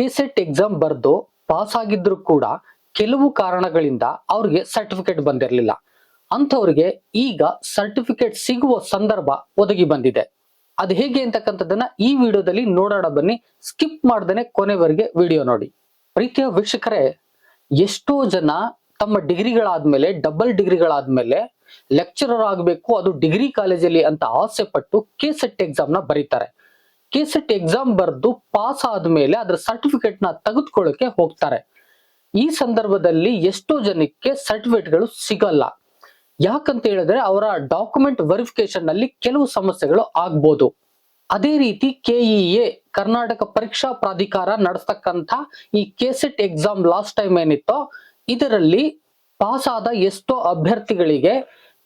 KSET exam ಬರೆದು pass ಆಗಿದ್ರು ಕೂಡ ಕೆಲವು ಕಾರಣಗಳಿಂದ ಅವ್ರಿಗೆ ಸರ್ಟಿಫಿಕೇಟ್ ಬಂದಿರಲಿಲ್ಲ. ಅಂಥವ್ರಿಗೆ ಈಗ ಸರ್ಟಿಫಿಕೇಟ್ ಸಿಗುವ ಸಂದರ್ಭ ಒದಗಿ ಬಂದಿದೆ. ಅದು ಹೇಗೆ ಅಂತಕ್ಕಂಥದ್ದನ್ನ ಈ ವಿಡಿಯೋದಲ್ಲಿ ನೋಡೋಣ ಬನ್ನಿ. ಸ್ಕಿಪ್ ಮಾಡ್ದೇನೆ ಕೊನೆವರೆಗೆ ವಿಡಿಯೋ ನೋಡಿ. ಪ್ರೀತಿಯ ವೀಕ್ಷಕರೇ, ಎಷ್ಟೋ ಜನ ತಮ್ಮ ಡಿಗ್ರಿಗಳಾದ್ಮೇಲೆ, ಡಬಲ್ ಡಿಗ್ರಿಗಳಾದ್ಮೇಲೆ ಲೆಕ್ಚರರ್ ಆಗಬೇಕು, ಅದು ಡಿಗ್ರಿ ಕಾಲೇಜಲ್ಲಿ ಅಂತ ಆಸೆ ಪಟ್ಟು ಕೆ ಸೆಟ್ ಎಕ್ಸಾಮ್ನ ಬರೀತಾರೆ. ಕೆ ಸೆಟ್ ಎಕ್ಸಾಮ್ ಬರೆದು ಪಾಸ್ ಆದ್ಮೇಲೆ ಅದರ ಸರ್ಟಿಫಿಕೇಟ್ನ ತೆಗೆದುಕೊಳ್ಳಕ್ಕೆ ಹೋಗ್ತಾರೆ. ಈ ಸಂದರ್ಭದಲ್ಲಿ ಎಷ್ಟೋ ಜನಕ್ಕೆ ಸರ್ಟಿಫಿಕೇಟ್ಗಳು ಸಿಗಲ್ಲ. ಯಾಕಂತ ಹೇಳಿದ್ರೆ ಅವರ ಡಾಕ್ಯುಮೆಂಟ್ ವೆರಿಫಿಕೇಶನ್ನಲ್ಲಿ ಕೆಲವು ಸಮಸ್ಯೆಗಳು ಆಗ್ಬೋದು. ಅದೇ ರೀತಿ ಕೆಇಎ ಕರ್ನಾಟಕ ಪರೀಕ್ಷಾ ಪ್ರಾಧಿಕಾರ ನಡೆಸ್ತಕ್ಕಂಥ ಈ ಕೆಸೆಟ್ ಎಕ್ಸಾಮ್ ಲಾಸ್ಟ್ ಟೈಮ್ ಏನಿತ್ತೋ, ಇದರಲ್ಲಿ ಪಾಸ್ ಆದ ಎಷ್ಟೋ ಅಭ್ಯರ್ಥಿಗಳಿಗೆ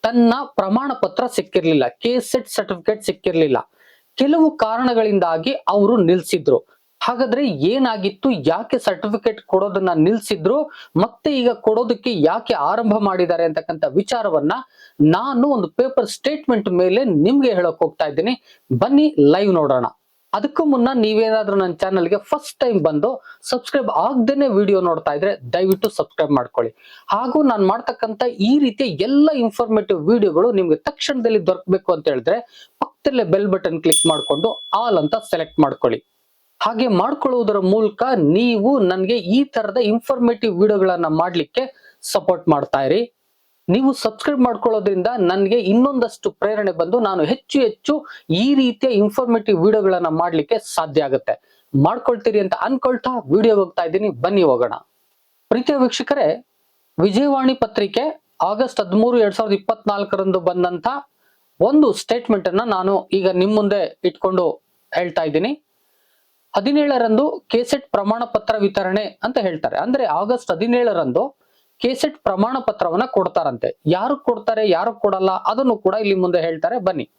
ತನ್ನ ಪ್ರಮಾಣ ಪತ್ರ ಸಿಕ್ಕಿರ್ಲಿಲ್ಲ ಕೆಸೆಟ್ ಸರ್ಟಿಫಿಕೇಟ್ ಸಿಕ್ಕಿರ್ಲಿಲ್ಲ. ಕೆಲವು ಕಾರಣಗಳಿಂದಾಗಿ ಅವರು ನಿಲ್ಸಿದ್ರು. ಹಾಗಾದ್ರೆ ಏನಾಗಿತ್ತು? ಯಾಕೆ ಸರ್ಟಿಫಿಕೇಟ್ ಕೊಡೋದನ್ನ ನಿಲ್ಸಿದ್ರು? ಮತ್ತೆ ಈಗ ಕೊಡೋದಕ್ಕೆ ಯಾಕೆ ಆರಂಭ ಮಾಡಿದ್ದಾರೆ ಅಂತಕ್ಕಂಥ ವಿಚಾರವನ್ನ ನಾನು ಒಂದು ಪೇಪರ್ ಸ್ಟೇಟ್ಮೆಂಟ್ ಮೇಲೆ ನಿಮ್ಗೆ ಹೇಳಕ್ ಹೋಗ್ತಾ ಇದ್ದೀನಿ. ಬನ್ನಿ ಲೈವ್ ನೋಡೋಣ. ಅದಕ್ಕೂ ಮುನ್ನ ನೀವೇನಾದ್ರೂ ನನ್ನ ಚಾನಲ್ಗೆ ಫಸ್ಟ್ ಟೈಮ್ ಬಂದು ಸಬ್ಸ್ಕ್ರೈಬ್ ಆಗದೇನೆ ವಿಡಿಯೋ ನೋಡ್ತಾ ಇದ್ರೆ ದಯವಿಟ್ಟು ಸಬ್ಸ್ಕ್ರೈಬ್ ಮಾಡ್ಕೊಳ್ಳಿ. ಹಾಗೂ ನಾನು ಮಾಡ್ತಕ್ಕಂಥ ಈ ರೀತಿಯ ಎಲ್ಲ ಇನ್ಫಾರ್ಮೇಟಿವ್ ವಿಡಿಯೋಗಳು ನಿಮ್ಗೆ ತಕ್ಷಣದಲ್ಲಿ ದೊರಕಬೇಕು ಅಂತ ಹೇಳಿದ್ರೆ ಪಕ್ಕದಲ್ಲೇ ಬೆಲ್ ಬಟನ್ ಕ್ಲಿಕ್ ಮಾಡಿಕೊಂಡು ಆಲ್ ಅಂತ ಸೆಲೆಕ್ಟ್ ಮಾಡ್ಕೊಳ್ಳಿ. ಹಾಗೆ ಮಾಡ್ಕೊಳ್ಳುವುದರ ಮೂಲಕ ನೀವು ನನಗೆ ಈ ತರದ ಇನ್ಫಾರ್ಮೇಟಿವ್ ವಿಡಿಯೋಗಳನ್ನ ಮಾಡಲಿಕ್ಕೆ ಸಪೋರ್ಟ್ ಮಾಡ್ತಾ ಇರಿ. ನೀವು ಸಬ್ಸ್ಕ್ರೈಬ್ ಮಾಡ್ಕೊಳ್ಳೋದ್ರಿಂದ ನನಗೆ ಇನ್ನೊಂದಷ್ಟು ಪ್ರೇರಣೆ ಬಂದು ನಾನು ಹೆಚ್ಚು ಹೆಚ್ಚು ಈ ರೀತಿಯ ಇನ್ಫಾರ್ಮೇಟಿವ್ ವಿಡಿಯೋಗಳನ್ನ ಮಾಡ್ಲಿಕ್ಕೆ ಸಾಧ್ಯ ಆಗುತ್ತೆ. ಮಾಡ್ಕೊಳ್ತೀರಿ ಅಂತ ಅನ್ಕೊಳ್ತಾ ವಿಡಿಯೋ ಹೋಗ್ತಾ ಇದ್ದೀನಿ. ಬನ್ನಿ ಹೋಗೋಣ. ಪ್ರೀತಿಯ ವೀಕ್ಷಕರೇ, ವಿಜಯವಾಣಿ ಪತ್ರಿಕೆ ಆಗಸ್ಟ್ ಹದಿಮೂರು ಎರಡ್ ಸಾವಿರದ ಇಪ್ಪತ್ನಾಲ್ಕರಂದು ಬಂದಂತ ಒಂದು ಸ್ಟೇಟ್ಮೆಂಟ್ ಅನ್ನ ನಾನು ಈಗ ನಿಮ್ ಮುಂದೆ ಇಟ್ಕೊಂಡು ಹೇಳ್ತಾ ಇದ್ದೀನಿ. ಹದಿನೇಳರಂದು ಕೆಸೆಟ್ ಪ್ರಮಾಣ ಪತ್ರ ವಿತರಣೆ ಅಂತ ಹೇಳ್ತಾರೆ. ಅಂದ್ರೆ ಆಗಸ್ಟ್ ಹದಿನೇಳರಂದು ಕೆಸೆಟ್ ಪ್ರಮಾಣ ಪತ್ರವನ್ನ ಕೊಡ್ತಾರಂತೆ. ಯಾರು ಕೊಡ್ತಾರೆ, ಯಾರು ಕೊಡಲ್ಲ ಅದನ್ನು ಕೂಡ ಇಲ್ಲಿ ಮುಂದೆ ಹೇಳ್ತಾರೆ. ಬನ್ನಿ.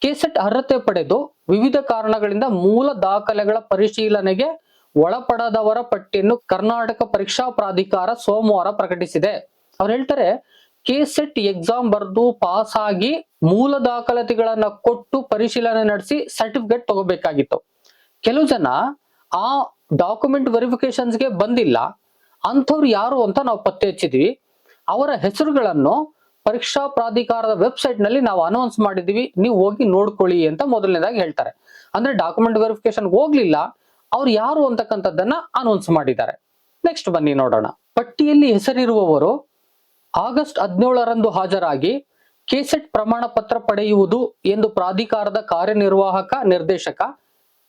ಕೆಸೆಟ್ ಅರ್ಹತೆ ಪಡೆದು ವಿವಿಧ ಕಾರಣಗಳಿಂದ ಮೂಲ ದಾಖಲೆಗಳ ಪರಿಶೀಲನೆಗೆ ಒಳಪಡದವರ ಪಟ್ಟಿಯನ್ನು ಕರ್ನಾಟಕ ಪರೀಕ್ಷಾ ಪ್ರಾಧಿಕಾರ ಸೋಮವಾರ ಪ್ರಕಟಿಸಿದೆ. ಅವ್ರು ಹೇಳ್ತಾರೆ, ಕೆಸೆಟ್ ಎಕ್ಸಾಮ್ ಬರೆದು ಪಾಸ್ ಆಗಿ ಮೂಲ ದಾಖಲಾತಿಗಳನ್ನ ಕೊಟ್ಟು ಪರಿಶೀಲನೆ ನಡೆಸಿ ಸರ್ಟಿಫಿಕೇಟ್ ತಗೋಬೇಕಾಗಿತ್ತು. ಕೆಲವು ಜನ ಆ ಡಾಕ್ಯುಮೆಂಟ್ ವೆರಿಫಿಕೇಶನ್ಸ್ಗೆ ಬಂದಿಲ್ಲ. ಅಂಥವ್ರು ಯಾರು ಅಂತ ನಾವು ಪತ್ತೆ ಹಚ್ಚಿದ್ವಿ. ಅವರ ಹೆಸರುಗಳನ್ನು ಪರೀಕ್ಷಾ ಪ್ರಾಧಿಕಾರದ ವೆಬ್ಸೈಟ್ನಲ್ಲಿ ನಾವು ಅನೌನ್ಸ್ ಮಾಡಿದ್ವಿ. ನೀವು ಹೋಗಿ ನೋಡ್ಕೊಳ್ಳಿ ಅಂತ ಮೊದಲನೇದಾಗಿ ಹೇಳ್ತಾರೆ. ಅಂದ್ರೆ ಡಾಕ್ಯುಮೆಂಟ್ ವೆರಿಫಿಕೇಶನ್ ಹೋಗ್ಲಿಲ್ಲ. ಅವ್ರು ಯಾರು ಅಂತಕ್ಕಂಥದ್ದನ್ನ ಅನೌನ್ಸ್ ಮಾಡಿದ್ದಾರೆ. ನೆಕ್ಸ್ಟ್ ಬನ್ನಿ ನೋಡೋಣ. ಪಟ್ಟಿಯಲ್ಲಿ ಹೆಸರಿರುವವರು ಆಗಸ್ಟ್ ಹದಿನೇಳರಂದು ಹಾಜರಾಗಿ ಕೆಸೆಟ್ ಪ್ರಮಾಣ ಪತ್ರ ಪಡೆಯುವುದು ಎಂದು ಪ್ರಾಧಿಕಾರದ ಕಾರ್ಯನಿರ್ವಾಹಕ ನಿರ್ದೇಶಕ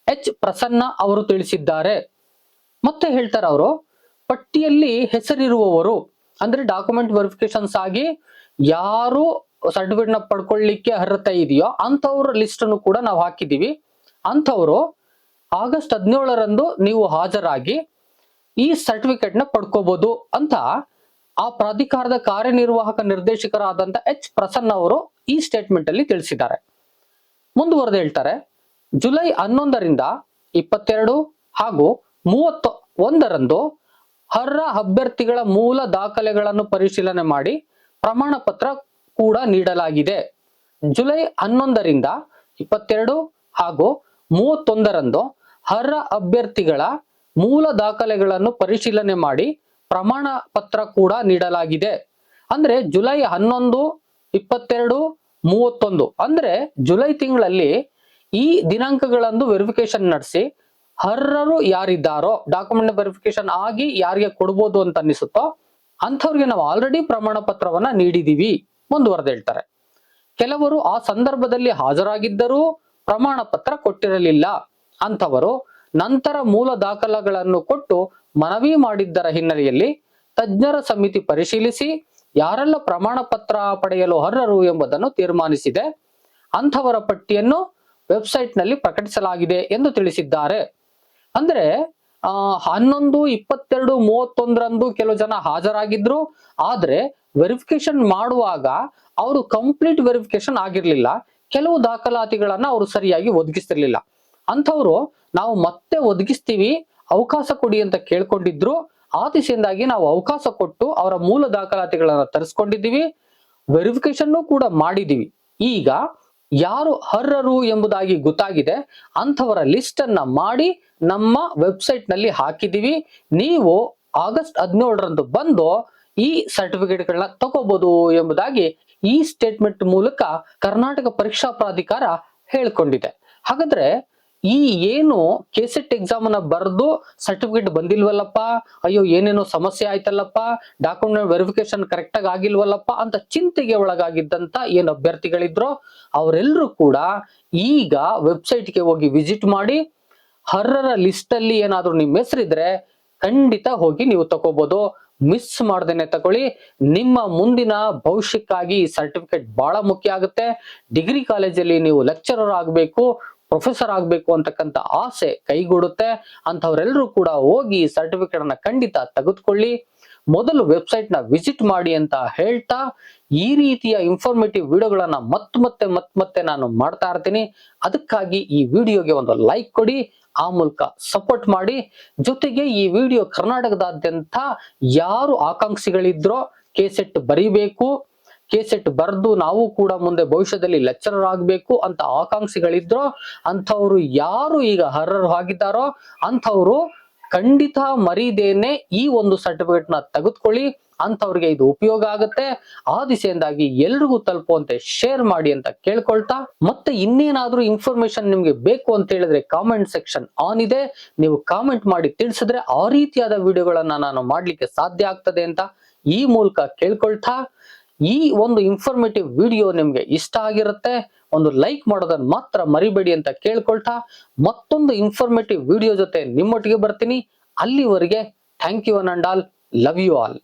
ಎಚ್ ಪ್ರಸನ್ನ ಅವರು ತಿಳಿಸಿದ್ದಾರೆ. ಮತ್ತೆ ಹೇಳ್ತಾರೆ ಅವರು ಪಟ್ಟಿಯಲ್ಲಿ ಹೆಸರಿರುವವರು, ಅಂದ್ರೆ ಡಾಕ್ಯುಮೆಂಟ್ ವೆರಿಫಿಕೇಶನ್ಸ್ ಆಗಿ ಯಾರು ಸರ್ಟಿಫಿಕೇಟ್ನ ಪಡ್ಕೊಳ್ಳಿಕ್ಕೆ ಅರ್ಹತೆ ಇದೆಯೋ ಅಂಥವ್ರ ಲಿಸ್ಟ್ ಅನ್ನು ಕೂಡ ನಾವು ಹಾಕಿದ್ದೀವಿ. ಅಂಥವ್ರು ಆಗಸ್ಟ್ ಹದಿನೇಳರಂದು ನೀವು ಹಾಜರಾಗಿ ಈ ಸರ್ಟಿಫಿಕೇಟ್ನ ಪಡ್ಕೋಬಹುದು ಅಂತ ಆ ಪ್ರಾಧಿಕಾರದ ಕಾರ್ಯನಿರ್ವಾಹಕ ನಿರ್ದೇಶಕರಾದಂತ ಎಚ್ ಪ್ರಸನ್ನ ಅವರು ಈ ಸ್ಟೇಟ್ಮೆಂಟ್ ಅಲ್ಲಿ ತಿಳಿಸಿದ್ದಾರೆ. ಮುಂದುವರೆದು ಹೇಳ್ತಾರೆ, ಜುಲೈ ಹನ್ನೊಂದರಿಂದ ಇಪ್ಪತ್ತೆರಡು ಹಾಗೂ ಮೂವತ್ತ ಒಂದರಂದು ಅರ್ಹ ಅಭ್ಯರ್ಥಿಗಳ ಮೂಲ ದಾಖಲೆಗಳನ್ನು ಪರಿಶೀಲನೆ ಮಾಡಿ ಪ್ರಮಾಣ ಪತ್ರ ಕೂಡ ನೀಡಲಾಗಿದೆ. ಜುಲೈ ಹನ್ನೊಂದರಿಂದ ಇಪ್ಪತ್ತೆರಡು ಹಾಗೂ ಮೂವತ್ತೊಂದರಂದು ಅರ್ಹ ಅಭ್ಯರ್ಥಿಗಳ ಮೂಲ ದಾಖಲೆಗಳನ್ನು ಪರಿಶೀಲನೆ ಮಾಡಿ ಪ್ರಮಾಣ ಪತ್ರ ಕೂಡ ನೀಡಲಾಗಿದೆ. ಅಂದ್ರೆ ಜುಲೈ ಹನ್ನೊಂದು, ಇಪ್ಪತ್ತೆರಡು, ಮೂವತ್ತೊಂದು ಅಂದ್ರೆ ಜುಲೈ ತಿಂಗಳಲ್ಲಿ ಈ ದಿನಾಂಕಗಳಂದು ವೆರಿಫಿಕೇಶನ್ ನಡೆಸಿ ಅರ್ಹರು ಯಾರಿದ್ದಾರೋ ಡಾಕ್ಯುಮೆಂಟ್ ವೆರಿಫಿಕೇಶನ್ ಆಗಿ ಯಾರಿಗೆ ಕೊಡ್ಬೋದು ಅಂತ ಅನಿಸುತ್ತೋ ಅಂಥವ್ರಿಗೆ ನಾವು ಆಲ್ರೆಡಿ ಪ್ರಮಾಣ ಪತ್ರವನ್ನ ನೀಡಿದೀವಿ ಮುಂದುವರೆದು ಹೇಳ್ತಾರೆ. ಕೆಲವರು ಆ ಸಂದರ್ಭದಲ್ಲಿ ಹಾಜರಾಗಿದ್ದರೂ ಪ್ರಮಾಣ ಪತ್ರ ಕೊಟ್ಟಿರಲಿಲ್ಲ ಅಂಥವರು ನಂತರ ಮೂಲ ದಾಖಲೆಗಳನ್ನು ಕೊಟ್ಟು ಮನವಿ ಮಾಡಿದ್ದರ ಹಿನ್ನೆಲೆಯಲ್ಲಿ ತಜ್ಞರ ಸಮಿತಿ ಪರಿಶೀಲಿಸಿ ಯಾರೆಲ್ಲ ಪ್ರಮಾಣ ಪತ್ರ ಪಡೆಯಲು ಅರ್ಹರು ಎಂಬುದನ್ನು ತೀರ್ಮಾನಿಸಿದೆ. ಅಂಥವರ ಪಟ್ಟಿಯನ್ನು ವೆಬ್ಸೈಟ್ನಲ್ಲಿ ಪ್ರಕಟಿಸಲಾಗಿದೆ ಎಂದು ತಿಳಿಸಿದ್ದಾರೆ. ಅಂದ್ರೆ, ಆ, ಹನ್ನೊಂದು, ಇಪ್ಪತ್ತೆರಡು, ಮೂವತ್ತೊಂದರಂದು ಕೆಲವು ಜನ ಹಾಜರಾಗಿದ್ರು. ಆದ್ರೆ ವೆರಿಫಿಕೇಶನ್ ಮಾಡುವಾಗ ಅವರು ಕಂಪ್ಲೀಟ್ ವೆರಿಫಿಕೇಶನ್ ಆಗಿರ್ಲಿಲ್ಲ. ಕೆಲವು ದಾಖಲಾತಿಗಳನ್ನ ಅವರು ಸರಿಯಾಗಿ ಒದಗಿಸ್ತಿರ್ಲಿಲ್ಲ. ಅಂಥವ್ರು, ನಾವು ಮತ್ತೆ ಒದಗಿಸ್ತೀವಿ, ಅವಕಾಶ ಕೊಡಿ ಅಂತ ಕೇಳ್ಕೊಂಡಿದ್ರು. ಆ ದಿಸೆಯಿಂದಾಗಿ ನಾವು ಅವಕಾಶ ಕೊಟ್ಟು ಅವರ ಮೂಲ ದಾಖಲಾತಿಗಳನ್ನ ತರಿಸ್ಕೊಂಡಿದ್ದೀವಿ. ವೆರಿಫಿಕೇಶನ್ ಕೂಡ ಮಾಡಿದೀವಿ ಈಗ ಯಾರು ಅರ್ಹರು ಎಂಬುದಾಗಿ ಗೊತ್ತಾಗಿದೆ. ಅಂಥವರ ಲಿಸ್ಟ್ ಅನ್ನ ಮಾಡಿ ನಮ್ಮ ವೆಬ್ಸೈಟ್ನಲ್ಲಿ ಹಾಕಿದೀವಿ. ನೀವು ಆಗಸ್ಟ್ ಹದಿನೇಳರಂದು ಬಂದು ಈ ಸರ್ಟಿಫಿಕೇಟ್ ಗಳನ್ನ ತಗೋಬಹುದು ಎಂಬುದಾಗಿ ಈ ಸ್ಟೇಟ್ಮೆಂಟ್ ಮೂಲಕ ಕರ್ನಾಟಕ ಪರೀಕ್ಷಾ ಪ್ರಾಧಿಕಾರ ಹೇಳ್ಕೊಂಡಿದೆ. ಹಾಗಾದ್ರೆ ಈ ಏನು ಕೆಸೆಟ್ ಎಕ್ಸಾಮ್ ಅನ್ನ ಬರೆದು ಸರ್ಟಿಫಿಕೇಟ್ ಬಂದಿಲ್ವಲ್ಲಪ್ಪ? ಅಯ್ಯೋ, ಏನೇನೋ ಸಮಸ್ಯೆ ಆಯ್ತಲ್ಲಪ್ಪ? ಡಾಕ್ಯುಮೆಂಟ್ ವೆರಿಫಿಕೇಶನ್ ಕರೆಕ್ಟ್ ಆಗಿ ಆಗಿಲ್ವಲ್ಲಪ್ಪ? ಅಂತ ಚಿಂತೆಗೆ ಒಳಗಾಗಿದ್ದಂತ ಏನು ಅಭ್ಯರ್ಥಿಗಳಿದ್ರು, ಅವರೆಲ್ಲರೂ ಕೂಡ ಈಗ ವೆಬ್ಸೈಟ್ಗೆ ಹೋಗಿ ವಿಸಿಟ್ ಮಾಡಿ ಹರ್ರರ ಲಿಸ್ಟ್ ಅಲ್ಲಿ ಏನಾದ್ರು ನಿಮ್ಮ ಹೆಸರಿದ್ರೆ ಖಂಡಿತ ಹೋಗಿ ನೀವು ತಗೋಬಹುದು ಮಿಸ್ ಮಾಡ್ದೇನೆ ತಗೊಳ್ಳಿ. ನಿಮ್ಮ ಮುಂದಿನ ಭವಿಷ್ಯಕ್ಕಾಗಿ ಈ ಸರ್ಟಿಫಿಕೇಟ್ ಬಹಳ ಮುಖ್ಯ ಆಗುತ್ತೆ. ಡಿಗ್ರಿ ಕಾಲೇಜಲ್ಲಿ ನೀವು ಲೆಕ್ಚರರ್ ಆಗಬೇಕು ಪ್ರೊಫೆಸರ್ ಆಗಬೇಕು ಅಂತಕ್ಕಂಥ ಆಸೆ ಕೈಗೂಡುತ್ತೆ. ಅಂತವರೆಲ್ಲರೂ ಕೂಡ ಹೋಗಿ ಸರ್ಟಿಫಿಕೇಟ್ ಅನ್ನ ಖಂಡಿತ ತೆಗೆದುಕೊಳ್ಳಿ. ಮೊದಲು ವೆಬ್ಸೈಟ್ನ ವಿಸಿಟ್ ಮಾಡಿ ಅಂತ ಹೇಳ್ತಾ, ಈ ರೀತಿಯ ಇನ್ಫಾರ್ಮೇಟಿವ್ ವಿಡಿಯೋಗಳನ್ನ ಮತ್ತೆ ಮತ್ತೆ ಮತ್ ಮತ್ತೆ ನಾನು ಮಾಡ್ತಾ ಇರ್ತೀನಿ. ಅದಕ್ಕಾಗಿ ಈ ವಿಡಿಯೋಗೆ ಒಂದು ಲೈಕ್ ಕೊಡಿ. ಆ ಮೂಲಕ ಸಪೋರ್ಟ್ ಮಾಡಿ, ಜೊತೆಗೆ ಈ ವಿಡಿಯೋ ಕರ್ನಾಟಕದಾದ್ಯಂತ ಯಾರು ಆಕಾಂಕ್ಷಿಗಳಿದ್ರೋ ಕೆಸೆಟ್ ಬರಿಬೇಕು ಕೆಸೆಟ್ ಬರೆದು ನಾವು ಕೂಡ ಮುಂದೆ ಭವಿಷ್ಯದಲ್ಲಿ ಲೆಕ್ಚರರ್ ಆಗಬೇಕು ಅಂತ ಆಕಾಂಕ್ಷಿಗಳಿದ್ರೋ, ಅಂಥವ್ರು ಯಾರು ಈಗ ಅರ್ಹರು ಆಗಿದ್ದಾರೋ, ಅಂಥವ್ರು ಖಂಡಿತ ಮರೀದೇನೆ ಈ ಒಂದು ಸರ್ಟಿಫಿಕೇಟ್ನ ತೆಗೆದುಕೊಳ್ಳಿ. ಅಂಥವ್ರಿಗೆ ಇದು ಉಪಯೋಗ ಆಗುತ್ತೆ. ಆ ದಿಸೆಯಿಂದಾಗಿ ಎಲ್ರಿಗೂ ತಲುಪುವಂತೆ ಶೇರ್ ಮಾಡಿ ಅಂತ ಕೇಳ್ಕೊಳ್ತಾ. ಮತ್ತೆ ಇನ್ನೇನಾದ್ರೂ ಇನ್ಫಾರ್ಮೇಶನ್ ನಿಮ್ಗೆ ಬೇಕು ಅಂತ ಹೇಳಿದ್ರೆ ಕಾಮೆಂಟ್ ಸೆಕ್ಷನ್ ಆನ್ ಇದೆ. ನೀವು ಕಾಮೆಂಟ್ ಮಾಡಿ ತಿಳಿಸಿದ್ರೆ ಆ ರೀತಿಯಾದ ವಿಡಿಯೋಗಳನ್ನ ನಾನು ಮಾಡ್ಲಿಕ್ಕೆ ಸಾಧ್ಯ ಆಗ್ತದೆ ಅಂತ ಈ ಮೂಲಕ ಕೇಳ್ಕೊಳ್ತಾ. ಈ ಒಂದು ಇನ್ಫಾರ್ಮೇಟಿವ್ ವಿಡಿಯೋ ನಿಮ್ಗೆ ಇಷ್ಟ ಆಗಿರುತ್ತೆ, ಒಂದು ಲೈಕ್ ಮಾಡೋದನ್ನ ಮಾತ್ರ ಮರಿಬೇಡಿ ಅಂತ ಕೇಳ್ಕೊಳ್ತಾ ಮತ್ತೊಂದು ಇನ್ಫಾರ್ಮೇಟಿವ್ ವಿಡಿಯೋ ಜೊತೆ ನಿಮ್ಮೊಟ್ಟಿಗೆ ಬರ್ತೀನಿ. ಅಲ್ಲಿವರೆಗೆ thank you an and all love you all